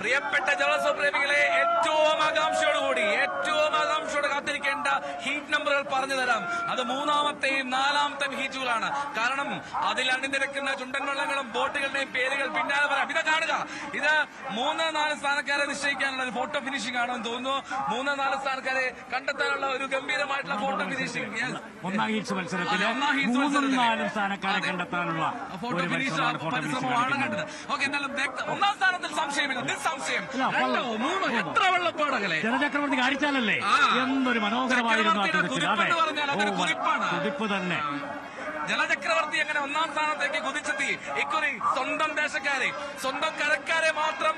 പ്രിയപ്പെട്ട ജലോത്സവ പ്രേമികളെ ഏറ്റവും ആകാംക്ഷയോടുകൂടി ഏറ്റവും ആകാംക്ഷയോടെ കാത്തിരിക്കേണ്ട ഹീറ്റ് നമ്പറുകൾ പറഞ്ഞു തരാം. അത് മൂന്നാമത്തെയും നാലാമത്തെയും ഹീറ്റുകളാണ് കാരണം അതിൽ അണിനിരക്കുന്ന ചുണ്ടൻ വള്ളങ്ങളും ബോട്ടുകളുടെയും പേരുകൾ പിന്നാലെ പറയാം. ഇത് കാണുക. ഇത് മൂന്ന് നാല് സ്ഥാനക്കാരെ നിശ്ചയിക്കാനുള്ള ഒരു ഫോട്ടോ ഫിനിഷിംഗ് ആണെന്ന് തോന്നുന്നു. മൂന്ന് നാല് സ്ഥാനക്കാരെ കണ്ടെത്താനുള്ള ഒരു ഗംഭീരമായിട്ടുള്ള ഫോട്ടോ ഫിനിഷിംഗ് ഒന്നാം ഹീറ്റ്സ് മത്സരത്തിൽ സ്ഥാനക്കാരെ കണ്ടെത്താനുള്ള ഫിനിഷ് ഫോട്ടോ ഫിനിഷ് പരിശ്രമമാണ് കണ്ടത്. ഓക്കെ എന്നാലും ഒന്നാം സ്ഥാനത്തിൽ സംശയമില്ല. ഇല്ല, രണ്ടോ. മൂന്നോ എത്ര വെള്ളപ്പാടകളെ? ജലചക്രവർത്തി കാണിച്ചാലല്ലേ എന്തൊരു മനോഹരമായിരുന്നു. കുതിപ്പ് തന്നെ. ജലചക്രവർത്തി എങ്ങനെ ഒന്നാം സ്ഥാനത്തേക്ക് കുതിച്ചെത്തി? ഇക്കുറി സ്വന്തം ദേശക്കാരെ സ്വന്തം കരക്കാരെ മാത്രം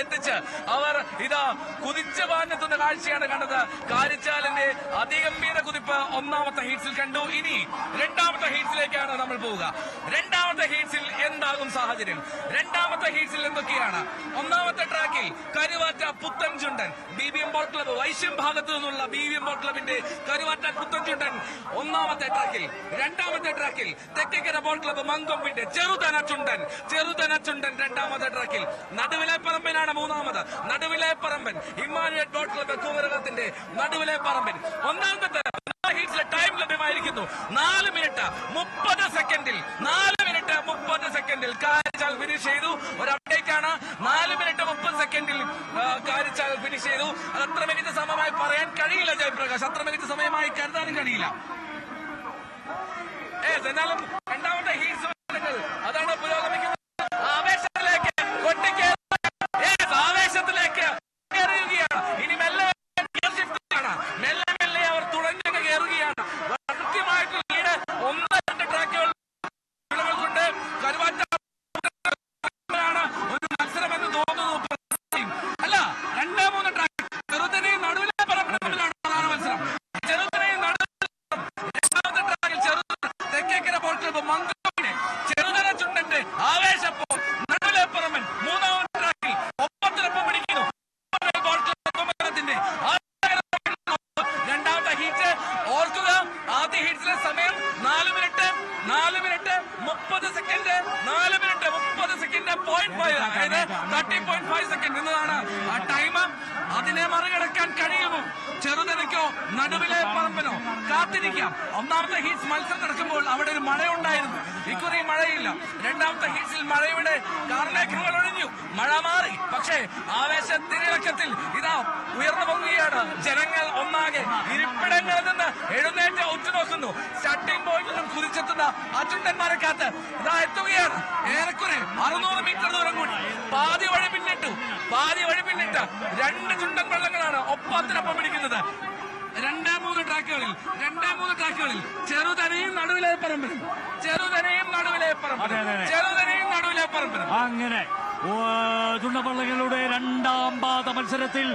എത്തിച്ച് അവർ ഇതാ കുതിച്ചു പാഞ്ഞെത്തുന്ന കാഴ്ചയാണ് കണ്ടത്. കാരിച്ചാലിന്റെ അതിഗംഭീര കുതിപ്പ് ഒന്നാമത്തെ ഹീറ്റ്സിൽ കണ്ടു. ഇനി രണ്ടാമത്തെ ഹീറ്റ്സിലേക്കാണ് നമ്മൾ പോവുക. രണ്ടാമത്തെ ഹീറ്റ്സിൽ എന്താകും സാഹചര്യം? രണ്ടാമത്തെ ഹീറ്റ്സിൽ എന്തൊക്കെയാണ്? ഒന്നാമത്തെ ട്രാക്കിൽ Karuvatta Puthan Chundan B B M boat club Vaisyam ഭാഗത്തു നിന്നുള്ള ബി ബി എം ബോട്ട് ക്ലബിന്റെ കരുവാറ്റ പുത്തൻ ചുണ്ടൻ ഒന്നാമത്തെ ട്രാക്കിൽ രണ്ടാമത്തെ ട്രാക്കിൽ തെക്കേക്കര ബോൾ ക്ലബ് മങ്കൊമ്പിന്റെ ചെറുതന ചുണ്ടൻ ചെറുതന ചുണ്ടൻ രണ്ടാമത്തെ ട്രാക്കിൽ നടുവിലെ പറമ്പനാണ് മൂന്നാമത്. Naduvile Paramban Emmanuel boat club കുമരകത്തിന്റെ നടുവിലെ പറമ്പൻ ഒന്നാമത്തെ ഹീറ്റ്സിലെ ടൈം ലഭ്യമായിരിക്കുന്നു. നാല് മിനിറ്റ് മുപ്പത് സെക്കൻഡിൽ നാല് മിനിറ്റ് മുപ്പത് സെക്കൻഡിൽ കാരിച്ചാൽ ഫിനിഷ് ചെയ്തു. ഒരു ആണ് നാല് മിനിറ്റ് മുപ്പത് സെക്കൻഡിൽ കാരിച്ചാൽ ഫിനിഷ് ചെയ്തു. അത് അത്ര മികച്ച സമയമായി പറയാൻ കഴിയില്ല ജയപ്രകാശ്. അത്ര മികച്ച സമയമായി കരുതാനും കഴിയില്ല. ഏ എന്നാലും അതായത് തേർട്ടി പോയിന്റ് ഫൈവ് സെക്കൻഡ് എന്നതാണ് ആ ടൈം അതിനെ മറികടക്കാൻ കഴിയുമോ? ചെറുതരയ്ക്കോ നടുവിലെ പറമ്പനോ? കാത്തിരിക്കാം. ഒന്നാമത്തെ ഹീറ്റ്സ് മത്സരം നടക്കുമ്പോൾ അവിടെ ഒരു മഴയുണ്ടായിരുന്നു. ഇക്കുറി മഴയില്ല. രണ്ടാമത്തെ ഹീറ്റ്സിൽ മഴയുടെ കാർമേഘങ്ങൾ ഒഴിഞ്ഞു. മഴ മാറി. പക്ഷേ ആവേശത്തിനിളക്കത്തിൽ ഇതാ ഉയർന്നു പൊങ്ങുകയാണ് ജനങ്ങൾ ഒന്നാകെ. ഇരിപ്പിടങ്ങളിൽ നിന്ന് എഴുന്നേറ്റ് ഉറ്റുനോക്കുന്നു സ്റ്റാർട്ടിംഗ് പോയിന്റിലും കുതിച്ചെത്തുന്ന അചുണ്ടന്മാരെ കാത്ത് ഇതാ എത്തുകയാണ്. ഏറെക്കുറെ അറുന്നൂറ് മീറ്റർ ദൂരം കൂടി പാതി വഴി പിന്നിട്ടു. പാതി വഴി പിന്നിട്ട് രണ്ട് ചുണ്ടൻ വെള്ളങ്ങളാണ് ഒപ്പത്തിനൊപ്പം പിടിക്കുന്നത്. രണ്ടേ മൂന്ന് ട്രാക്കുകളിൽ രണ്ടേ മൂന്ന് ട്രാക്കുകളിൽ ചെറുതനയും നടുവിലെ പറമ്പിനും ചെറുതനയും നടുവിലെ പറമ്പിനും. ചെറുതനയും നടുവിലെ പറമ്പിനും അങ്ങനെ. ചുണ്ടപ്പള്ളകളുടെ രണ്ടാം പാത മത്സരത്തിൽ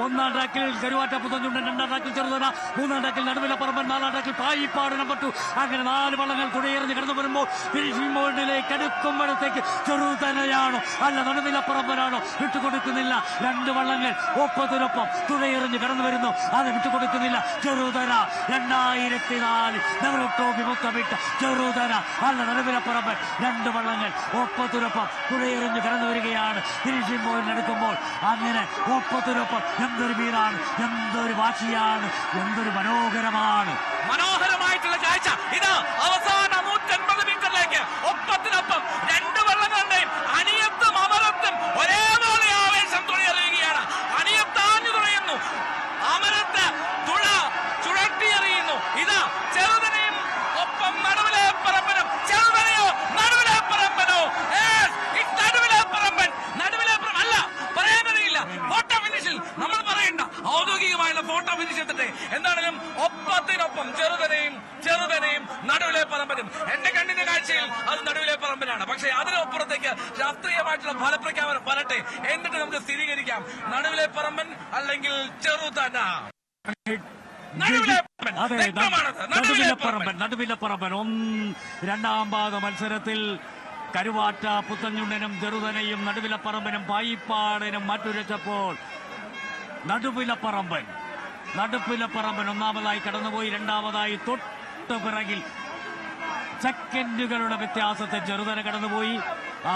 ഒന്നാം ട്രാക്കിൽ കരുവാറ്റ പുത്തൻചുണ്ടൻ രണ്ടാം ട്രാക്കിൽ ചെറുതന മൂന്നാം ട്രാക്കിൽ നടുവിലെ പറമ്പൻ നാലാം ട്രാക്കിൽ പായിപ്പാട് നമ്പർ ടു അങ്ങനെ നാല് വള്ളങ്ങൾ തുടയേറിഞ്ഞ് കടന്നു വരുമ്പോൾ ഫിനിഷിംഗ് പോയിന്റിലേക്ക് അടുക്കുമ്പോഴത്തേക്ക് ചെറുതനയാണോ അല്ല നടുവിലെ പറമ്പനാണോ? വിട്ടുകൊടുക്കുന്നില്ല. രണ്ട് വള്ളങ്ങൾ ഒപ്പത്തിനൊപ്പം തുഴയെറിഞ്ഞ് കടന്നു വരുന്നു. അത് വിട്ടുകൊടുക്കുന്നില്ല. ചെറുതന രണ്ടായിരത്തി നാല് നെഹ്റു വിമുക്തമിട്ട ചെറുതന അല്ല നടുവിലെ പറമ്പൻ രണ്ട് വള്ളങ്ങൾ ഒപ്പത്തിനൊപ്പം തുടയേറിഞ്ഞ് കടന്നു വരികയാണ്. ഫിനിഷിംഗ് പോയിന്റ് എടുക്കുമ്പോൾ അങ്ങനെ ഒപ്പത്തിനൊപ്പം എന്തൊരു വീടാണ്? എന്തൊരു വാശിയാണ്? എന്തൊരു മനോഹരമാണ്? മനോഹരമായിട്ടുള്ള കാഴ്ച ഇതാ അവസാന നൂറ്റൻപത് മീറ്ററിലേക്ക് ഒപ്പത്തിനൊപ്പം രണ്ട് വള്ളങ്ങളുടെയും അനിയത്തും അമരത്തും ഒരേപോലെ ആവേശം തുഴയെറിയുകയാണ് അനിയത്താഞ്ഞു തുഴയുന്നു അമരത്ത് തുഴ ചുഴട്ടിയെറിയുന്നു ഇതാ ചെറുതനെയും ഒപ്പം നടുവിലെ പറമ്പനും ചെറുതനെയോ നടുവിലെ പറമ്പനോ Yes, it's നടുവിലെ പറമ്പൻ നടുവിലെ പറമ്പൻ അല്ല പറയാനറിയില്ല ഫോട്ടോ ഫിനിഷിൽ നമ്മൾ പറയണ്ട ഔദ്യോഗികമായുള്ള ഫോട്ടോ ഫിനിഷ് എത്തട്ടെ എന്താണെങ്കിലും ഒപ്പത്തിനൊപ്പം ചെറുതനെയും ചെറുതനെയും നടുവിലെ പറമ്പനും എന്റെ കണ്ണിന്റെ കാഴ്ചയിൽ അത് നടുവിലെ പക്ഷെ അതിനപ്പുറത്തേക്ക് ശാസ്ത്രീയമായിട്ടുള്ള ഫലപ്രഖ്യാപനം വരട്ടെ എന്നിട്ട് നമുക്ക് സ്ഥിരീകരിക്കാം. നടുവിലെ പറമ്പൻ അല്ലെങ്കിൽ ചെറുതന. നടുവിലെ. അതെ നടുവിലെ പറമ്പൻ. നടുവിലപ്പറമ്പൻ ഒന്ന് രണ്ടാം പാദ മത്സരത്തിൽ കരുവാറ്റ പുത്തഞ്ഞുണ്ടനും ചെറുതനയും നടുവിലെ പറമ്പനും പായിപ്പാടനും നടുവിലെ പറമ്പൻ. നടുവിലപ്പറമ്പൻ ഒന്നാമതായി കടന്നുപോയി രണ്ടാമതായി തൊട്ട് പിറകിൽ സെക്കൻഡുകളുടെ വ്യത്യാസത്തെ ചെറുതന കടന്നുപോയി. ആ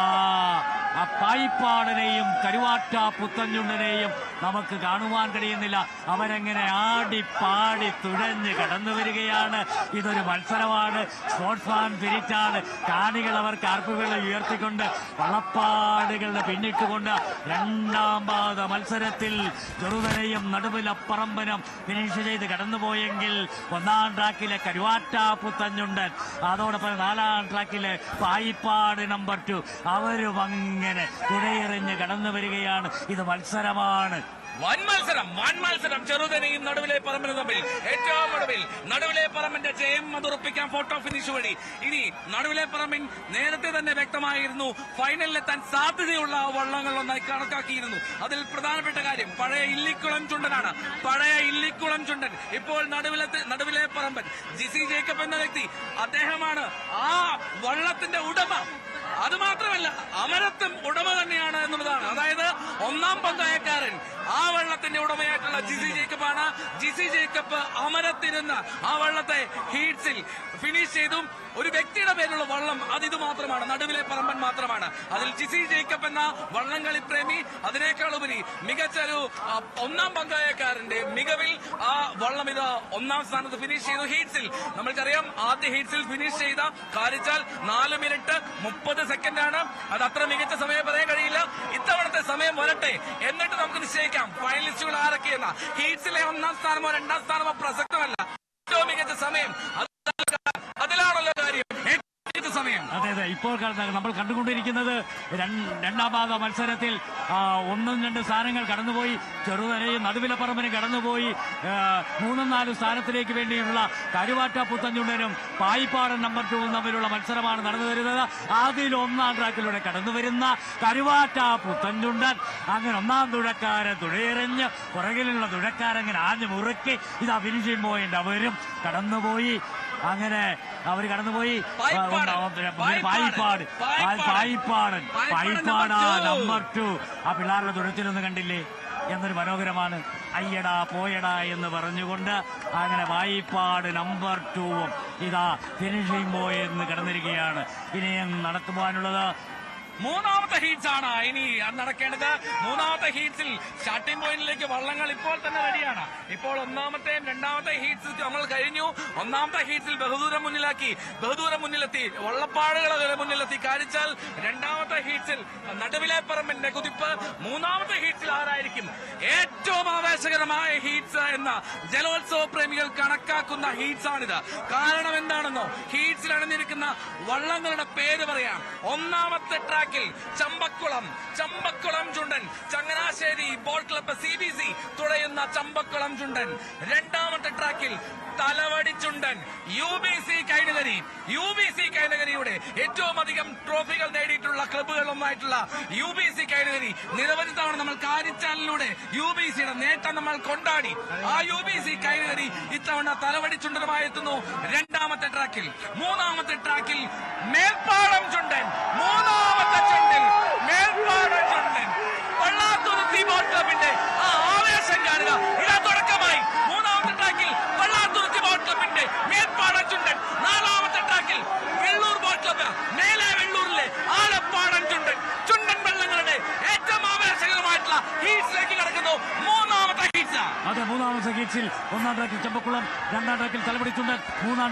ആ പായിപ്പാടനെയും കരുവാറ്റ പുത്തഞ്ഞുണ്ണനെയും നമുക്ക് കാണുവാൻ കഴിയുന്നില്ല. അവരെങ്ങനെ ആടി പാടി തുഴഞ്ഞ് കടന്നു വരികയാണ്. ഇതൊരു മത്സരമാണ്. സ്പോർട്സ് മാൻ തിരിച്ചാണ്. കാണികൾ അവർ കാർപ്പുകൾ ഉയർത്തിക്കൊണ്ട് വള്ളപ്പാടുകളുടെ പിന്നിട്ടുകൊണ്ട് രണ്ടാം പാദ മത്സരത്തിൽ ചെറുതനയും നടുവിലപ്പറമ്പനും ഫിനിഷ് ചെയ്ത് കടന്നുപോയെങ്കിൽ ഒന്നാം ട്രാക്കിലെ കരുവാറ്റ പുത്തഞ്ഞുണ്ടൻ അതോടൊപ്പം നാലാം ട്രാക്കിലെ പായിപ്പാട് നമ്പർ ടു അവരും അങ്ങനെ തുഴയെറിഞ്ഞ് കടന്നു വരികയാണ്. ഇത് മത്സരമാണ്. വൻ മത്സരം വൻ മത്സരം. ചെറുതനയും നടുവിലെ പറമ്പിന് തമ്മിൽ ഏറ്റവും ഒടുവിൽ നടുവിലെ പറമ്പിന്റെ ജയം അതുറപ്പിക്കാൻ ഫോട്ടോ ഫിനിഷ് വഴി. ഇനി നടുവിലെ പറമ്പിൻ നേരത്തെ തന്നെ വ്യക്തമായിരുന്നു. ഫൈനലിലെത്താൻ സാധ്യതയുള്ള വള്ളങ്ങൾ ഒന്നായി കണക്കാക്കിയിരുന്നു. അതിൽ പ്രധാനപ്പെട്ട കാര്യം പഴയ ഇല്ലിക്കുളം ചുണ്ടനാണ്. പഴയ ഇല്ലിക്കുളം ചുണ്ടൻ. ഇപ്പോൾ നടുവിലെ നടുവിലെ പറമ്പൻ ജിസി ജേക്കബ് എന്ന വ്യക്തി അദ്ദേഹമാണ് ആ വള്ളത്തിന്റെ ഉടമ. അത് മാത്രമല്ല അമരത്വം ഉടമ തന്നെയാണ് എന്നുള്ളതാണ്. അതായത് ഒന്നാം പഞ്ചായക്കാരൻ. ആ വള്ളത്തിന്റെ ഉടമയായിട്ടുള്ള ജിസി ജേക്കബാണ്. ജിസി ജേക്കബ് അമരത്തിരുന്ന് ആ വള്ളത്തെ ഹീറ്റ്സിൽ ഫിനിഷ് ചെയ്തും ഒരു വ്യക്തിയുടെ പേരുള്ള വള്ളം അത് ഇത് മാത്രമാണ് നടുവിലെ പറമ്പൻ മാത്രമാണ്. അതിൽ ജിസി ജേക്കബ് എന്ന വള്ളംകളി പ്രേമി അതിനേക്കാൾ ഉപരി മികച്ച ഒരു ഒന്നാം പങ്കായക്കാരന്റെ മികവിൽ ആ വള്ളം ഇത് ഒന്നാം സ്ഥാനത്ത് ഫിനിഷ് ചെയ്തു. ഹീറ്റ്സിൽ നമ്മൾക്കറിയാം ആദ്യ ഹീറ്റ്സിൽ ഫിനിഷ് ചെയ്ത കാരിച്ചാൽ നാല് മിനിറ്റ് മുപ്പത് സെക്കൻഡ് ആണ് അത് അത്ര മികച്ച സമയം പറയാൻ കഴിയില്ല. ഇത്തവണത്തെ സമയം വരട്ടെ. എന്നിട്ട് നമുക്ക് നിശ്ചയിക്കാം. ഫൈനലിസ്റ്റുകൾ ആരൊക്കെയെന്ന? ഹീറ്റ്സിലെ ഒന്നാം സ്ഥാനമോ രണ്ടാം സ്ഥാനമോ പ്രസക്തമല്ല. ഏറ്റവും മികച്ച സമയം. ഇപ്പോൾ നമ്മൾ കണ്ടുകൊണ്ടിരിക്കുന്നത് രണ്ടാം പാദ മത്സരത്തിൽ ഒന്നും രണ്ട് സ്ഥാനങ്ങൾ കടന്നുപോയി. ചെറുതരയും നടുവിലപ്പറമ്പിനും കടന്നുപോയി. മൂന്നും നാലും സ്ഥാനത്തിലേക്ക് വേണ്ടിയുള്ള കരുവാറ്റ പുത്തഞ്ചുണ്ടനും പായിപ്പാടൻ നമ്പർ ടൂവും തമ്മിലുള്ള മത്സരമാണ് നടന്നു വരുന്നത്. അതിൽ ഒന്നാം ട്രാക്കിലൂടെ കടന്നു വരുന്ന കരുവാറ്റ പുത്തഞ്ചുണ്ടൻ അങ്ങനെ ഒന്നാം തുഴക്കാരൻ തുഴയെറിഞ്ഞ് പുറകിലുള്ള തുഴക്കാരങ്ങനെ ആഞ്ഞു മുറുക്കി. ഇതാ ഫിനിഷിംഗ് പോയിന്റ്. അവരും കടന്നുപോയി. അങ്ങനെ അവർ കടന്നുപോയി. പായിപ്പാട് പായിപ്പാടൻ പായിപ്പാടാ നമ്പർ ടു. ആ പിള്ളേരുടെ തുഴച്ചിലൊന്നും കണ്ടില്ലേ? എന്നൊരു മനോഹരമാണ്. അയ്യടാ പോയടാ എന്ന് പറഞ്ഞുകൊണ്ട് അങ്ങനെ വായിപ്പാട് നമ്പർ ടൂവും ഇതാ ഫിനിഷിംഗ് ബോയ് എന്ന് കിടന്നിരിക്കുകയാണ്. ഇനിയും നടത്തുവാനുള്ളത് മൂന്നാമത്തെ ഹീറ്റ്സ് ആണ്. ഇനി നടക്കേണ്ടത് മൂന്നാമത്തെ ഹീറ്റ്സിൽ സ്റ്റാർട്ടിംഗ് പോയിന്റിലേക്ക് വള്ളങ്ങൾ ഇപ്പോൾ തന്നെ റെഡിയാണ് ഇപ്പോൾ ഒന്നാമത്തെയും രണ്ടാമത്തെ ഹീറ്റ്സ് നമ്മൾ കഴിഞ്ഞു. ഒന്നാമത്തെ ഹീറ്റ്സിൽ ബഹുദൂരം മുന്നിലാക്കി. ബഹുദൂരം മുന്നിലെത്തി. വള്ളപ്പാടുകളെ മുന്നിലെത്തി. കാരിച്ചാൽ രണ്ടാമത്തെ ഹീറ്റ്സിൽ നടുവിലെ പറമ്പിന്റെ കുതിപ്പ്. മൂന്നാമത്തെ ഹീറ്റ്സിൽ ആരായിരിക്കും? ഏറ്റവും ആവേശകരമായ ഹീറ്റ്സ് എന്ന ജലോത്സവ പ്രേമികൾ കണക്കാക്കുന്ന ഹീറ്റ്സ് ആണിത് കാരണം എന്താണെന്നോ? ഹീറ്റ്സിൽ അണിഞ്ഞിരിക്കുന്ന വള്ളങ്ങളുടെ പേര് പറയാം. ഒന്നാമത്തെ ട്രാക്കിൽ Champakkulam Champakkulam Chundan. Changanassery boat club C B C തുഴയുന്ന Champakulam Chundan. രണ്ടാമത്തെ ട്രാക്കിൽ Thalavadi Chundan. U B C Kainakary. U B C കൈനഗരിയുടെ ഏറ്റവും അധികം ട്രോഫികൾ നേടിയിട്ടുള്ള ക്ലബ്ബുകൾ ഒന്നായിട്ടുള്ള യു ബി സി കൈനഗരി. നിരവധി തവണ നമ്മൾ കാരിച്ചാലിലൂടെ യു ബി സിയുടെ നേട്ടം നമ്മൾ കൊണ്ടാടി. ആ യു ബി സി കൈനഗരി ഇത്തവണ തലവടി ചുണ്ടനുമായെത്തുന്നു രണ്ടാമത്തെ ട്രാക്കിൽ മൂന്നാമത്തെ ട്രാക്കിൽ മേൽപ്പാടം ചുണ്ടൻ. മൂന്നാമത്തെ ചുണ്ടൻ മേൽപ്പാടം ചുണ്ടൻ. വള്ളാത്തൂർ ബോൾ ക്ലബിന്റെ ആ ആവേശം കാണുക ഇതാ തുടക്കമായി മൂന്നാമത്തെ ട്രാക്കിൽ വള്ളാത്തുരുത്തി ബോൾ ക്ലബിന്റെ മേൽപ്പാടം ചുണ്ടൻ നാലാമത്തെ ട്രാക്കിൽ വെള്ളൂർ ബോൾ ക്ലബ് മേലെ വെള്ളൂരിലെ ആലപ്പാടൻ ചുണ്ടൻ ചുണ്ടൻ വെള്ളങ്ങളുടെ ഏറ്റവും ആവേശകരമായിട്ടുള്ള ഹീറ്റ്സിലേക്ക് കടക്കുന്നു മൂന്നാമത്തെ ഒന്നാം ട്രാക്കിൽ ചമ്പക്കുളം രണ്ടാം ട്രാക്കിൽ തലപിടിച്ചുണ്ട് മൂന്നാം